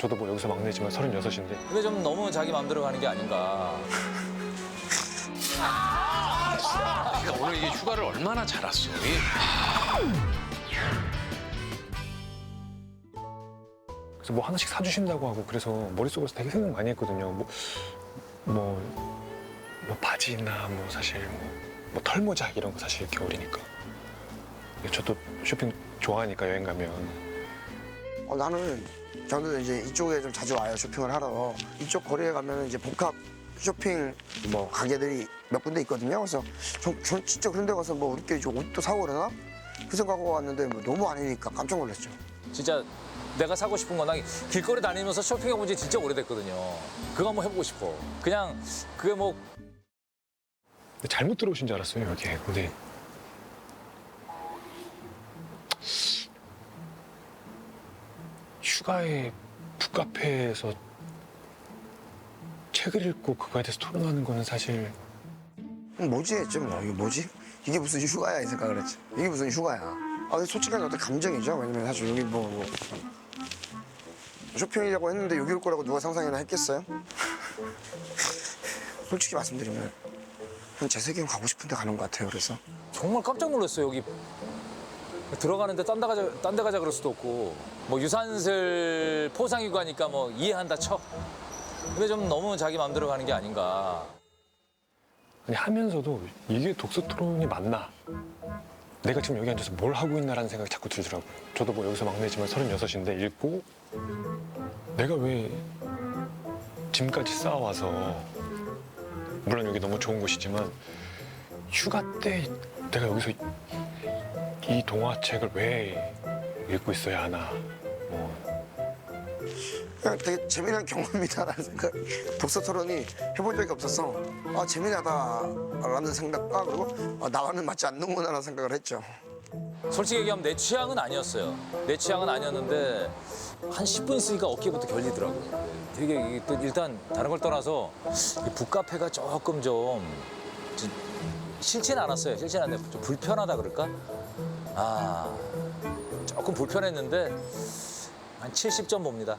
저도 뭐 여기서 막내지만 36인데 근데 좀 너무 자기 마음대로 가는 게 아닌가. 그러니까 오늘 이게 휴가를 얼마나 잘 왔어. 이게 그래서 뭐 하나씩 사주신다고 하고 그래서 머릿속에서 되게 생각 많이 했거든요. 뭐, 뭐, 뭐 바지나 뭐 사실 뭐, 뭐 털모자 이런 거 사실 겨울이니까. 저도 쇼핑 좋아하니까 여행 가면 어, 나는 저는 이제 이쪽에 좀 자주 와요 쇼핑을 하러 이쪽 거리에 가면 이제 복합 쇼핑 뭐 가게들이 몇 군데 있거든요 그래서 전, 전 진짜 그런 데 가서 뭐 우리끼리 좀 옷도 사고 그러나 그 생각하고 왔는데 뭐 너무 아니니까 깜짝 놀랐죠 진짜 내가 사고 싶은 거나 길거리 다니면서 쇼핑해 본 지 진짜 오래됐거든요. 그거 한번 해보고 싶어. 그냥 그게 뭐 잘못 들어오신 줄 알았어요 여기에. 근데 휴가에 북카페에서 책을 읽고 그거에 대해서 토론하는 거는 사실 음, 뭐지? 했죠 뭐 이게 뭐지? 이게 무슨 휴가야 이 생각을 했죠 이게 무슨 휴가야. 아 근데 솔직한 어떤 감정이죠? 왜냐면 사실 여기 뭐, 뭐. 쇼핑이라고 했는데 여기 올 거라고 누가 상상이나 했겠어요? 솔직히 말씀드리면 제 세계는 가고 싶은데 가는 것 같아요 그래서. 정말 깜짝 놀랐어요 여기 들어가는데 딴 데 가자 딴 데 가자 그럴 수도 없고 뭐 유산슬 포상이고 하니까 뭐 이해한다 쳐. 근데 좀 너무 자기 마음대로 가는 게 아닌가. 아니 하면서도 이게 독서 토론이 맞나? 내가 지금 여기 앉아서 뭘 하고 있나라는 생각이 자꾸 들더라고요. 저도 뭐 여기서 막내지만 36인데 읽고 내가 왜 짐까지 쌓아와서 물론 여기 너무 좋은 곳이지만 휴가 때 내가 여기서 이 동화책을 왜 읽고 있어야 하나 뭐 그냥 되게 재미난 경험이다라는 생각 독서 토론이 해본 적이 없어서 아 재미나다라는 생각과 그리고 아, 나와는 맞지 않는구나라는 생각을 했죠 솔직히 얘기하면 내 취향은 아니었어요. 내 취향은 아니었는데 한 10분 있으니까 어깨부터 결리더라고요. 되게 이게 또 일단 다른 걸 떠나서 이 북카페가 조금 좀, 좀 싫지는 않았어요. 싫지는 않는데 좀 불편하다 그럴까? 아 조금 불편했는데 한 70점 봅니다.